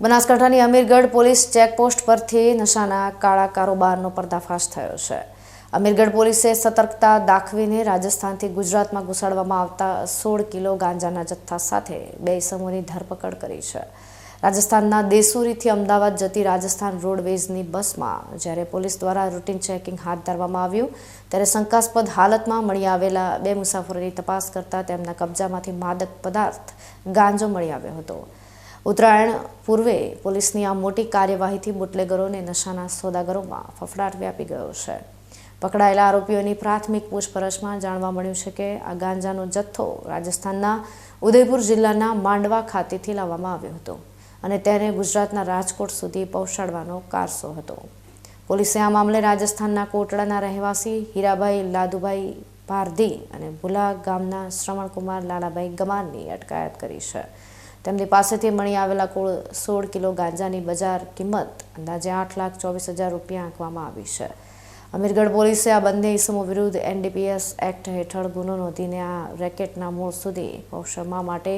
બનાસકાંઠાની Amirgadh police checkpost પરથી નશાના કાળા કારોબારનો પર્દાફાશ થયો છે. અમીરગઢ પોલીસે સતર્કતા દાખવીને રાજસ્થાનથી ગુજરાતમાં ઘુસાડવામાં આવતા સોળ કિલો ગાંજાના જથ્થા સાથે બે સમૂહની ધરપકડ કરી છે. રાજસ્થાનના દેસુરીથી અમદાવાદ જતી રાજસ્થાન રોડવેઝની બસમાં જ્યારે પોલીસ દ્વારા રૂટીન ચેકિંગ હાથ ધરવામાં આવ્યું, ત્યારે શંકાસ્પદ હાલતમાં મળી આવેલા બે મુસાફરોની તપાસ કરતા તેમના કબજામાંથી માદક પદાર્થ ગાંજો મળી આવ્યો હતો. ઉત્તરાયણ પૂર્વે પોલીસની આ મોટી કાર્યવાહીથી બુટલેગરોને નશાના સોદાગરોમાં ફફડાટ વ્યાપી ગયો છે. પકડાયેલા આરોપીઓની પ્રાથમિક પૂછપરછમાં જાણવા મળ્યું છે કે આ ગાંજાનો જથ્થો રાજસ્થાનના ઉદયપુર જિલ્લાના માંડવા ખાતેથી લાવવામાં આવ્યો હતો અને તેને ગુજરાતના રાજકોટ સુધી પહોંચાડવાનો કારસો હતો. પોલીસે આ મામલે રાજસ્થાનના કોટડાના રહેવાસી હીરાભાઈ લાદુભાઈ ભારધી અને ભુલા ગામના શ્રવણકુમાર લાલાભાઈ ગમાનની અટકાયત કરી છે. તેમની પાસેથી મળી આવેલા કુલ સોળ કિલો ગાંજાની બજાર કિંમત અંદાજે આઠ લાખ ચોવીસ હજાર રૂપિયા આંકવામાં આવી છે. અમીરગઢ પોલીસે આ બંને ઇસમો વિરુદ્ધ એનડીપીએસ એક્ટ હેઠળ ગુનો નોંધીને આ રેકેટના મૂળ સુધી પહોંચવા માટે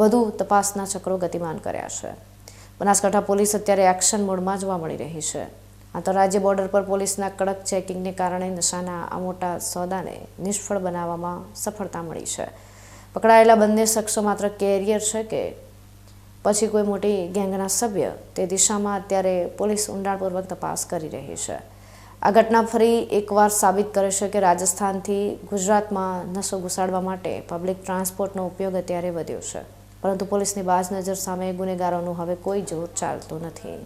વધુ તપાસના ચક્રો ગતિમાન કર્યા છે. બનાસકાંઠા પોલીસ અત્યારે એક્શન મોડમાં જોવા મળી રહી છે. આંતરરાજ્ય બોર્ડર પર પોલીસના કડક ચેકિંગને કારણે નશાના આ મોટા સોદાને નિષ્ફળ બનાવવામાં સફળતા મળી છે. પકડાયેલા બંને શખ્સો માત્ર કેરિયર છે કે પછી કોઈ મોટી ગેંગના સભ્ય, તે દિશામાં અત્યારે પોલીસ ઊંડાણપૂર્વક તપાસ કરી રહી છે. આ ઘટના ફરી એકવાર સાબિત કરે છે કે રાજસ્થાનથી ગુજરાતમાં નસો ઘુસાડવા માટે પબ્લિક ટ્રાન્સપોર્ટનો ઉપયોગ અત્યારે વધ્યો છે. પરંતુ પોલીસની બાજ નજર સામે ગુનેગારોનું હવે કોઈ જોર ચાલતું નથી.